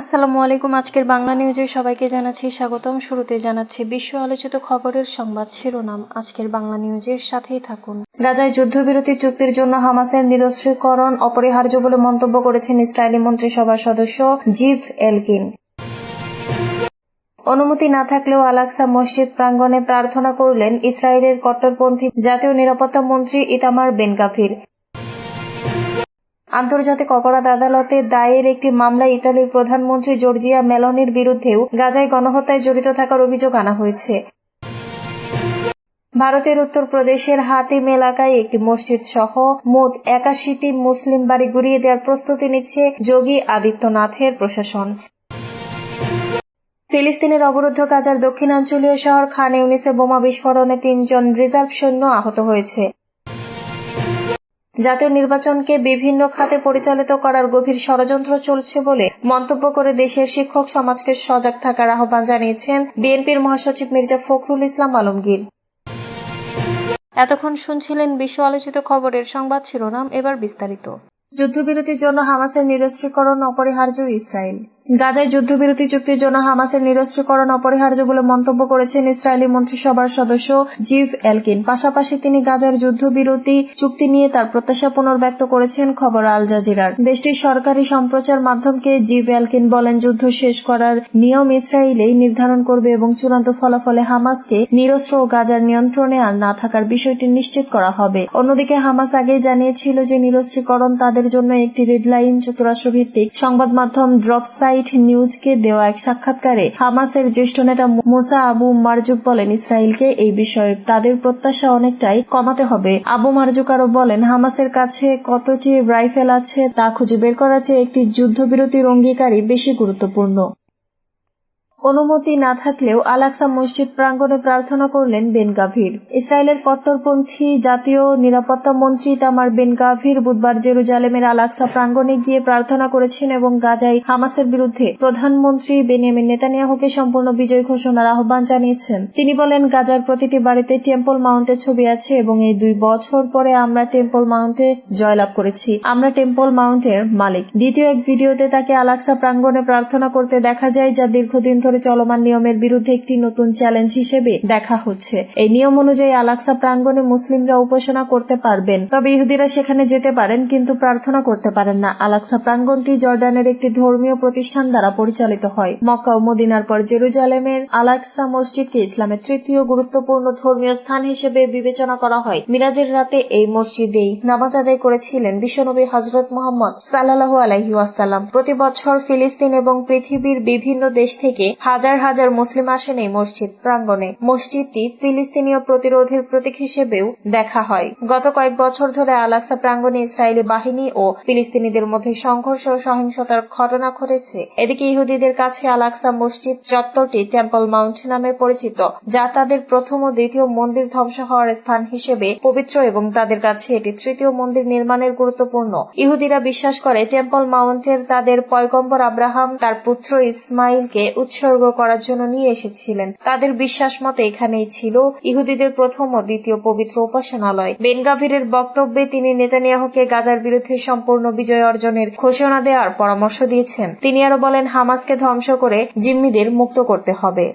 আসসালামু আলাইকুম, আজকের বাংলা নিউজে সবাইকে জানাচ্ছি স্বাগতম। শুরুতে জানাচ্ছি বিশ্ব আলোচিত খবরের সংবাদ শিরোনাম। আজকের বাংলা নিউজের সাথেই থাকুন। গাজায় যুদ্ধবিরতি চুক্তির জন্য হামাসের নিরস্ত্রীকরণ অপরিহার্য বলে মন্তব্য করেছেন ইসরায়েলি মন্ত্রিসভার সদস্য জিভ এলকিন। অনুমতি না থাকলেও আলাক্সা মসজিদ প্রাঙ্গণে প্রার্থনা করলেন ইসরায়েলের কট্টরপন্থী জাতীয় নিরাপত্তা মন্ত্রী ইতামার বেনগাফির। আন্তর্জাতিক অপরাধ আদালতে দায়ের একটি মামলায় ইতালির প্রধানমন্ত্রী জর্জিয়া মেলনির বিরুদ্ধেও গাজায় গণহত্যায় জড়িত থাকার অভিযোগ আনা হয়েছে। ভারতের উত্তরপ্রদেশের হাতিম এলাকায় একটি মসজিদ সহ মোট একাশিটি মুসলিম বাড়ি গুড়িয়ে দেওয়ার প্রস্তুতি নিচ্ছে যোগী আদিত্যনাথের প্রশাসন। ফিলিস্তিনের অবরুদ্ধ গাজার দক্ষিণাঞ্চলীয় শহর খান ইউনিসে বোমা বিস্ফোরণে তিনজন রিজার্ভ সৈন্য আহত হয়েছে। জাতীয় নির্বাচনকে বিভিন্ন খাতে পরিচালিত করার গভীর ষড়যন্ত্র চলছে বলে মন্তব্য করে দেশের শিক্ষক সমাজকে সজাগ থাকার আহ্বান জানিয়েছেন বিএনপির মহাসচিব মির্জা ফখরুল ইসলাম আলমগীর। এতক্ষণ শুনছিলেন বিশ্ব আলোচিত খবরের সংবাদ শিরোনাম, এবার বিস্তারিত। যুদ্ধবিরতির জন্য হামাসের নিরস্ত্রীকরণ অপরিহার্য ইসরায়েল। গাজায় যুদ্ধবিরতি চুক্তির জন্য হামাসের নিরস্ত্রীকরণ অপরিহার্য বলে মন্তব্য করেছেন ইসরায়েলি মন্ত্রিসভার সদস্য জিভ এলকিন। পাশাপাশি তিনি গাজার যুদ্ধবিরতি চুক্তি নিয়ে তার প্রত্যাশা পুনর্ব্যক্ত করেছেন খবর আল জাজিরার। দেশটির সরকারি সম্প্রচার মাধ্যমকে জিভ এলকিন বলেন, যুদ্ধ শেষ করার নিয়ম ইসরায়েলেই নির্ধারণ করবে এবং চূড়ান্ত ফলাফলে হামাসকে নিরস্ত্র ও গাজার নিয়ন্ত্রণে আর না থাকার বিষয়টি নিশ্চিত করা হবে। অন্যদিকে হামাস আগেই জানিয়েছিল যে নিরস্ত্রীকরণ তাদের জন্য একটি রেডলাইন যুক্তরাষ্ট্রভিত্তিক সংবাদ মাধ্যম ড্রপ সাইট নিউজকে দেওয়া এক সাক্ষাৎকারে হামাসের জ্যেষ্ঠ নেতা মোসা আবু মারজুক বলেন ইসরায়েলকে এই বিষয়ে তাদের প্রত্যাশা অনেকটাই কমাতে হবে। আবু মারজুক আরও বলেন, হামাসের কাছে কতটি রাইফেল আছে তা খুঁজে বের করা চেয়ে একটি যুদ্ধবিরতির অঙ্গীকারই বেশি গুরুত্বপূর্ণ। অনুমতি না থাকলেও আলাক্সা মসজিদ প্রাঙ্গণে প্রার্থনা করলেন বেন গাভীর। ইসরায়েলের কট্টরপন্থী জাতীয় নিরাপত্তা মন্ত্রী তামার বেন গাভীর বুধবার জেরুজালেমের আলাক্সা প্রাঙ্গণে গিয়ে প্রার্থনা করেছেন এবং গাজায় হামাসের বিরুদ্ধে প্রধানমন্ত্রী বেনিয়ামিন নেতানিয়াহুকে সম্পূর্ণ বিজয় ঘোষণার আহ্বান জানিয়েছেন। তিনি বলেন, গাজার প্রতিটি বাড়িতে টেম্পল মাউন্টের ছবি আছে এবং এই দুই বছর পরে আমরা টেম্পল মাউন্টে জয়লাভ করেছি। আমরা টেম্পল মাউন্টের মালিক। দ্বিতীয় এক ভিডিওতে তাকে আলাক্সা প্রাঙ্গণে প্রার্থনা করতে দেখা যায় যা দীর্ঘদিন ধরে চলমান নিয়মের বিরুদ্ধে একটি নতুন চ্যালেঞ্জ হিসেবে দেখা হচ্ছে। এই নিয়ম অনুযায়ী আলাক্সা প্রাঙ্গণে মুসলিমরা উপাসনা করতে পারবেন। তবে ইহুদিরা সেখানে যেতে পারেন কিন্তু প্রার্থনা করতে পারেন না। আলাক্সা প্রাঙ্গণটি জর্ডানের একটি ধর্মীয় প্রতিষ্ঠান দ্বারা পরিচালিত হয়। মক্কা ও মদিনার পর জেরুজালেমের আলাক্সা মসজিদকে ইসলামের তৃতীয় গুরুত্বপূর্ণ ধর্মীয় স্থান হিসেবে বিবেচনা করা হয়। মিরাজের রাতে এই মসজিদেই নামাজ আদায় করেছিলেন বিশ্বনবী হজরত মোহাম্মদ সাল্লাহ আলাইহি ওয়াসাল্লাম। প্রতি বছর ফিলিস্তিন এবং পৃথিবীর বিভিন্ন দেশ থেকে হাজার হাজার মুসলিম আসেন এই মসজিদ প্রাঙ্গণে। মসজিদটি ফিলিস্তিনীয় প্রতিরোধের প্রতীক হিসেবেও দেখা হয়। গত কয়েক বছর ধরে আলাক্সা প্রাঙ্গণে ইসরায়েলি বাহিনী ও ফিলিস্তিনিদের মধ্যে সংঘর্ষ ও সহিংসতার ঘটনা ঘটেছে। এদিকে ইহুদিদের কাছে আলাক্সা মসজিদ চত্বরটি টেম্পল মাউন্ট নামে পরিচিত, যা তাদের প্রথম ও দ্বিতীয় মন্দির ধ্বংস হওয়ার স্থান হিসেবে পবিত্র এবং তাদের কাছে এটি তৃতীয় মন্দির নির্মাণের গুরুত্বপূর্ণ। ইহুদিরা বিশ্বাস করে, টেম্পল মাউন্টের তাদের পয়গম্বর আব্রাহাম, তার পুত্র ইসমাইলকে উৎসর্গ করার জন্য নিয়ে এসেছিলেন। তাদের বিশ্বাস মতে এখানেই ছিল ইহুদিদের প্রথম ও দ্বিতীয় পবিত্র উপাসনালয়। বেনগাভীরের বক্তব্যে তিনি নেতানিয়াহুকে গাজার বিরুদ্ধে সম্পূর্ণ বিজয় অর্জনের ঘোষণা দেওয়ার পরামর্শ দিয়েছেন। তিনি আরও বলেন, হামাসকে ধ্বংস করে জিম্মিদের মুক্ত করতে হবে।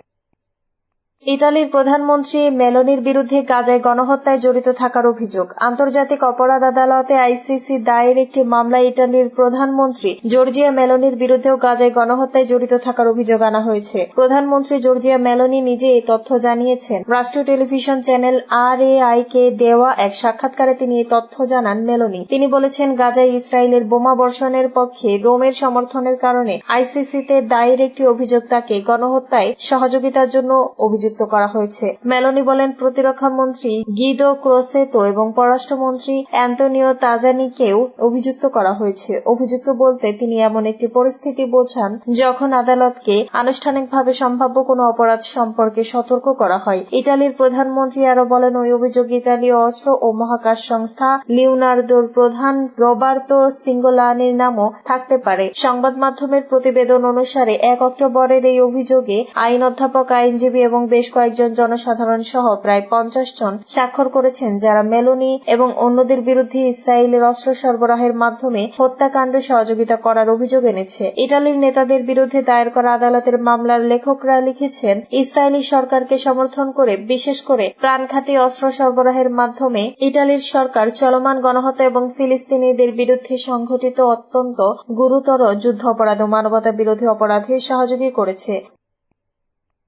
ইতালির প্রধানমন্ত্রী মেলোনির বিরুদ্ধে গাজায় গণহত্যায় জড়িত থাকার অভিযোগ। আন্তর্জাতিক অপরাধ আদালতে আইসিসি দায়ের একটি মামলায় ইটালির প্রধানমন্ত্রী জর্জিয়া মেলোনির বিরুদ্ধেও গাজায় গণহত্যায় জড়িত থাকার অভিযোগ আনা হয়েছে। প্রধানমন্ত্রী জর্জিয়া মেলোনি নিজে এই তথ্য জানিয়েছেন। রাষ্ট্রীয় television channel R A I কে দেওয়া এক সাক্ষাৎকারে তিনি এই তথ্য জানান মেলোনি। তিনি বলেছেন, গাজায় ইসরায়েলের বোমা বর্ষণের পক্ষে রোমের সমর্থনের কারণে আইসিসিতে দায়ের একটি অভিযোগ তাকে গণহত্যায় সহযোগিতার জন্য অভিযোগ অভিযুক্ত করা হয়েছে। মেলোনি বলেন, প্রতিরক্ষা মন্ত্রী গিদো ক্রোসেতো এবং পররাষ্ট্রমন্ত্রী অ্যান্তোনিও তাজানিকেও অভিযুক্ত করা হয়েছে। অভিযুক্ত বলতে তিনি এমন একটি পরিস্থিতি বোঝান যখন আদালতকে আনুষ্ঠানিকভাবে সম্ভাব্য কোনো অপরাধ সম্পর্কে সতর্ক করা হয়। ইটালির প্রধানমন্ত্রী আরও বলেন, ওই অভিযোগ ইতালীয় অস্ত্র ও মহাকাশ সংস্থা লিওনার্দোর প্রধান রবার্তো সিঙ্গোলানির নামও থাকতে পারে। সংবাদ মাধ্যমের প্রতিবেদন অনুসারে, এক অক্টোবরের এই অভিযোগে আইন অধ্যাপক, আইনজীবী এবং বেশ কয়েকজন জনসাধারণ সহ প্রায় পঞ্চাশ জন স্বাক্ষর করেছেন, যারা মেলোনি এবং অন্যদের বিরুদ্ধে ইসরায়েলের অস্ত্র সরবরাহের মাধ্যমে হত্যাকাণ্ড সহযোগিতা করার অভিযোগ এনেছে। ইটালির নেতাদের বিরুদ্ধে দায়ের করা আদালতের মামলার লেখকরা লিখেছেন, ইসরায়েলি সরকারকে সমর্থন করে, বিশেষ করে প্রাণঘাতী অস্ত্র সরবরাহের মাধ্যমে ইটালির সরকার চলমান গণহত্যা এবং ফিলিস্তিনিদের বিরুদ্ধে সংঘটিত অত্যন্ত গুরুতর যুদ্ধ অপরাধ ও মানবতা বিরোধী অপরাধে সহযোগী করেছে।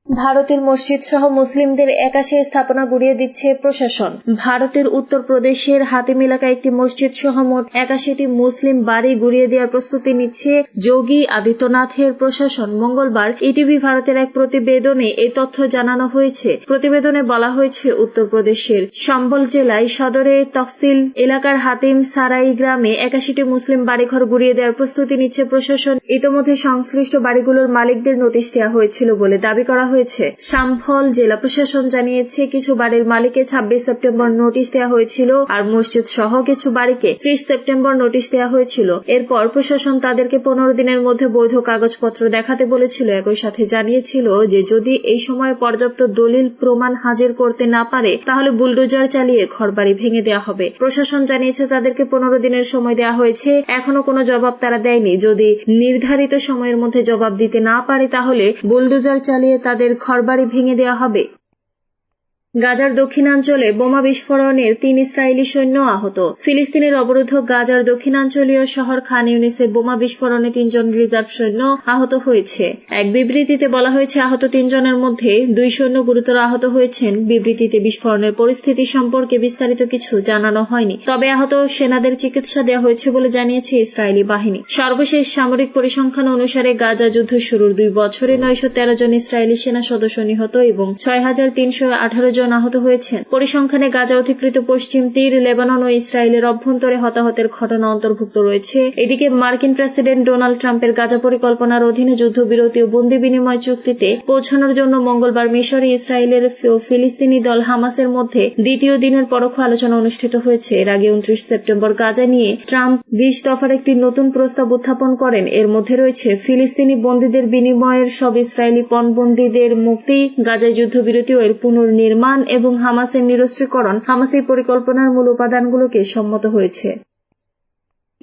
ভারতের মসজিদ সহ মুসলিমদের একাশে স্থাপনা গুড়িয়ে দিচ্ছে প্রশাসন। ভারতের উত্তরপ্রদেশের হাতিম এলাকায় একটি মসজিদ সহ মোট একাশিটি মুসলিম বাড়ি গুড়িয়ে দেওয়ার প্রস্তুতি নিচ্ছে যোগী আদিত্যনাথের প্রশাসন। মঙ্গলবার ইটিভি ভারতের এক প্রতিবেদনে এই তথ্য জানানো হয়েছে। প্রতিবেদনে বলা হয়েছে, উত্তরপ্রদেশের সম্বল জেলায় সদরে তফসিল এলাকার হাতিম সারাই গ্রামে একাশিটি মুসলিম বাড়িঘর গুড়িয়ে দেওয়ার প্রস্তুতি নিচ্ছে প্রশাসন। ইতোমধ্যে সংশ্লিষ্ট বাড়িগুলোর মালিকদের নোটিশ দেওয়া হয়েছিল বলে দাবি করা হয়েছে। সাম্ফল জেলা প্রশাসন জানিয়েছে, কিছু বাড়ির মালিককে ছাব্বিশ সেপ্টেম্বর নোটিশ দেওয়া হয়েছিল আর মসজিদ সহ কিছু বাড়িকে ত্রিশ সেপ্টেম্বর নোটিশ দেওয়া হয়েছিল। এরপর প্রশাসন তাদেরকে পনেরো দিনের মধ্যে বৈধ কাগজপত্র দেখাতে বলেছিল। একই সাথে জানিয়েছিল যে, যদি এই সময় পর্যাপ্ত দলিল প্রমাণ হাজির করতে না পারে, তাহলে বুলডোজার চালিয়ে ঘরবাড়ি ভেঙে দেওয়া হবে। প্রশাসন জানিয়েছে, তাদেরকে পনেরো দিনের সময় দেওয়া হয়েছে। এখনও কোনো জবাব তারা দেয়নি। যদি নির্ধারিত সময়ের মধ্যে জবাব দিতে না পারে, তাহলে বুলডোজার চালিয়ে তাদের ঘরবাড়ি ভেঙে দেওয়া হবে। গাজার দক্ষিণাঞ্চলে বোমা বিস্ফোরণের তিন ইসরায়েলি সৈন্য আহত। ফিলিস্তিনের অবরুদ্ধ গাজার দক্ষিণাঞ্চলীয় শহর খান ইউনিসে বোমা বিস্ফোরণে তিনজন রিজার্ভ সৈন্য আহত হয়েছে। এক বিবৃতিতে বলা হয়েছে, আহত তিনজনের মধ্যে দুই সৈন্য গুরুতর আহত হয়েছেন। বিবৃতিতে বিস্ফোরণের পরিস্থিতি সম্পর্কে বিস্তারিত কিছু জানানো হয়নি। তবে আহত সেনাদের চিকিৎসা দেওয়া হয়েছে বলে জানিয়েছে ইসরায়েলি বাহিনী। সর্বশেষ সামরিক পরিসংখ্যান অনুসারে গাজা যুদ্ধ শুরুর দুই বছরে নয়শো তেরো জন ইসরায়েলি সেনা সদস্য নিহত এবং ছয় হাজার তিনশো আঠারো জন আহত হয়েছেন। পরিসংখ্যানে গাজা অধিকৃত পশ্চিম তীর, লেবানন ও ইসরায়েলের অভ্যন্তরে হতাহতের ঘটনা অন্তর্ভুক্ত রয়েছে। এদিকে মার্কিন প্রেসিডেন্ট ডোনাল্ড ট্রাম্পের গাজা পরিকল্পনার অধীনে যুদ্ধবিরতি ও বন্দি বিনিময় চুক্তিতে পৌঁছানোর জন্য মঙ্গলবার মিশরে ইসরায়েলের ও ফিলিস্তিনি দল হামাসের মধ্যে দ্বিতীয় দিনের পরোক্ষ আলোচনা অনুষ্ঠিত হয়েছে। এর আগে উনত্রিশ সেপ্টেম্বর গাজা নিয়ে ট্রাম্প বিশ দফার একটি নতুন প্রস্তাব উত্থাপন করেন। এর মধ্যে রয়েছে ফিলিস্তিনি বন্দীদের বিনিময়ের সব ইসরায়েলি পণবন্দীদের মুক্তি, গাজায় যুদ্ধবিরতি ও এর পুনর্নির্মাণ এবং হামাসের নিরস্ত্রীকরণ হামাসের পরিকল্পনার মূল উপাদানগুলোকে সম্মত হয়েছে।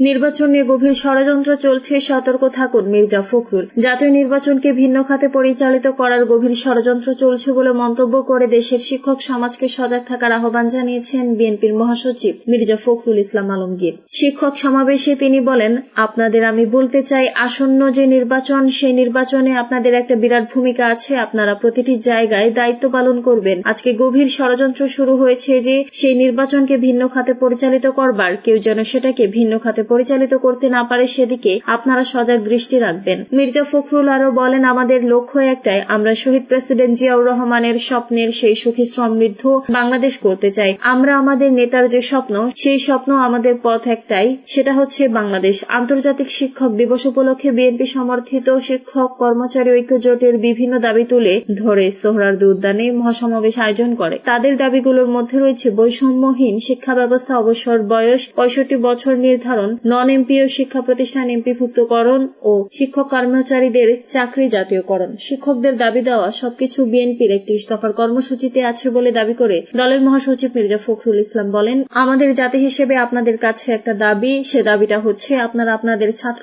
নির্বাচন নিয়ে গভীর ষড়যন্ত্র চলছে সতর্ক থাকুন মির্জা ফখরুল। জাতীয় নির্বাচনকে ভিন্ন খাতে পরিচালিত করার গভীর ষড়যন্ত্র চলছে বলে মন্তব্য করে দেশের শিক্ষক সমাজকে সজাগ থাকার আহ্বান জানিয়েছেন বিএনপির মহাসচিব মির্জা ফখরুল ইসলাম আলমগীর। শিক্ষক সমাবেশে তিনি বলেন, আপনাদের আমি বলতে চাই, আসন্ন যে নির্বাচন, সেই নির্বাচনে আপনাদের একটা বিরাট ভূমিকা আছে। আপনারা প্রতিটি জায়গায় দায়িত্ব পালন করবেন। আজকে গভীর ষড়যন্ত্র শুরু হয়েছে যে, সেই নির্বাচনকে ভিন্ন খাতে পরিচালিত করবার কেউ যেন সেটাকে ভিন্ন খাতে পরিচালিত করতে না পারে সেদিকে আপনারা সজাগ দৃষ্টি রাখবেন। মির্জা ফখরুল আরও বলেন, আমাদের লক্ষ্য একটাই, আমরা শহীদ প্রেসিডেন্ট জিয়াউর রহমানের স্বপ্নের সেই সুখী সমৃদ্ধ বাংলাদেশ করতে চাই। আমরা আমাদের নেতার যে স্বপ্ন, সেই স্বপ্ন আমাদের পথ একটাই, সেটা হচ্ছে বাংলাদেশ। আন্তর্জাতিক শিক্ষক দিবস উপলক্ষে বিএনপি সমর্থিত শিক্ষক, কর্মচারী ঐক্য জোটের বিভিন্ন দাবি তুলে ধরে সোহরার্দি উদ্যানে মহাসমাবেশ আয়োজন করে। তাদের দাবিগুলোর মধ্যে রয়েছে বৈষম্যহীন শিক্ষা ব্যবস্থা অবসর বয়স, পঁয়ষট্টি বছর নির্ধারণ নন এমপিও শিক্ষা প্রতিষ্ঠান এমপিভুক্তকরণ ও শিক্ষক কর্মচারীদের চাকরি জাতীয়করণ শিক্ষকদের দাবি দেওয়া সবকিছু বিএনপির একটি দফার কর্মসূচিতে আছে বলে দাবি করে দলের মহাসচিব মির্জা ফখরুল ইসলাম বলেন, আমাদের জাতি হিসেবে আপনাদের কাছে একটা দাবি, সে দাবিটা হচ্ছে আপনারা আপনাদের ছাত্র